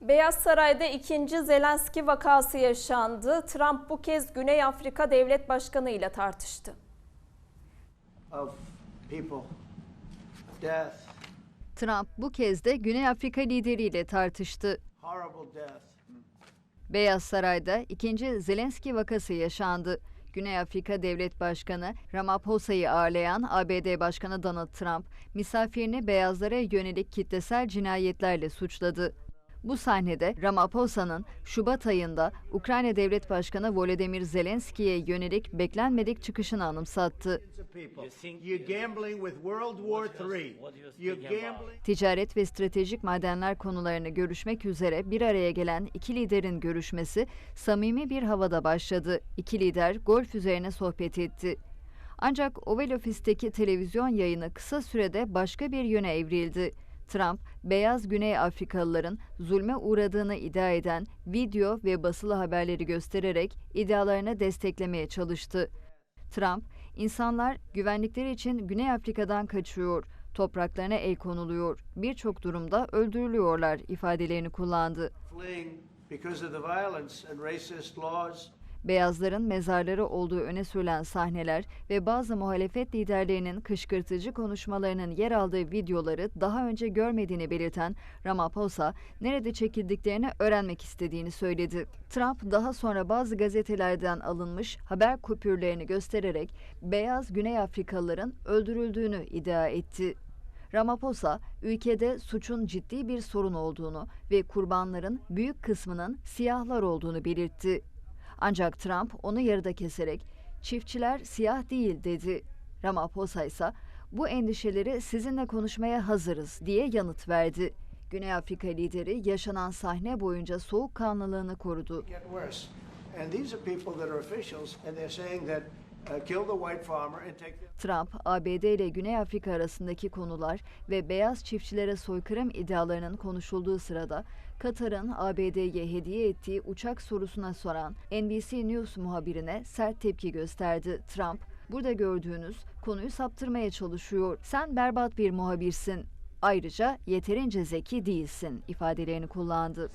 Beyaz Saray'da ikinci Zelenski vakası yaşandı. Trump bu kez Güney Afrika Devlet Başkanı ile tartıştı. of people, death, Trump bu kez de Güney Afrika lideriyle tartıştı. Beyaz Saray'da ikinci Zelenski vakası yaşandı. Güney Afrika Devlet Başkanı Ramaphossa'yı ağırlayan ABD Başkanı Donald Trump, misafirini beyazlara yönelik kitlesel cinayetlerle suçladı. Bu sahnede Ramaphossa'nın Şubat ayında Ukrayna Devlet Başkanı Volodymyr Zelenski'ye yönelik beklenmedik çıkışını anımsattı. Ticaret ve stratejik madenler konularını görüşmek üzere bir araya gelen iki liderin görüşmesi samimi bir havada başladı. İki lider golf üzerine sohbet etti. Ancak Oval Ofis'teki televizyon yayını kısa sürede başka bir yöne evrildi. Trump, beyaz Güney Afrikalıların zulme uğradığını iddia eden video ve basılı haberleri göstererek iddialarını desteklemeye çalıştı. Trump, insanlar güvenlikleri için Güney Afrika'dan kaçıyor, topraklarına el konuluyor, birçok durumda öldürülüyorlar ifadelerini kullandı. Beyazların mezarları olduğu öne sürülen sahneler ve bazı muhalefet liderlerinin kışkırtıcı konuşmalarının yer aldığı videoları daha önce görmediğini belirten Ramaphosa, nerede çekildiklerini öğrenmek istediğini söyledi. Trump daha sonra bazı gazetelerden alınmış haber kupürlerini göstererek beyaz Güney Afrikalıların öldürüldüğünü iddia etti. Ramaphosa, ülkede suçun ciddi bir sorun olduğunu ve kurbanların büyük kısmının siyahlar olduğunu belirtti. Ancak Trump onu yarıda keserek çiftçiler siyah değil dedi. Ramaphosa ise bu endişeleri sizinle konuşmaya hazırız diye yanıt verdi. Güney Afrika lideri yaşanan sahne boyunca soğukkanlılığını korudu. Uh, Trump, ABD ile Güney Afrika arasındaki konular ve beyaz çiftçilere soykırım iddialarının konuşulduğu sırada Katar'ın ABD'ye hediye ettiği uçak sorusuna soran NBC News muhabirine sert tepki gösterdi. Trump, burada gördüğünüz konuyu saptırmaya çalışıyor. Sen berbat bir muhabirsin. Ayrıca yeterince zeki değilsin ifadelerini kullandı.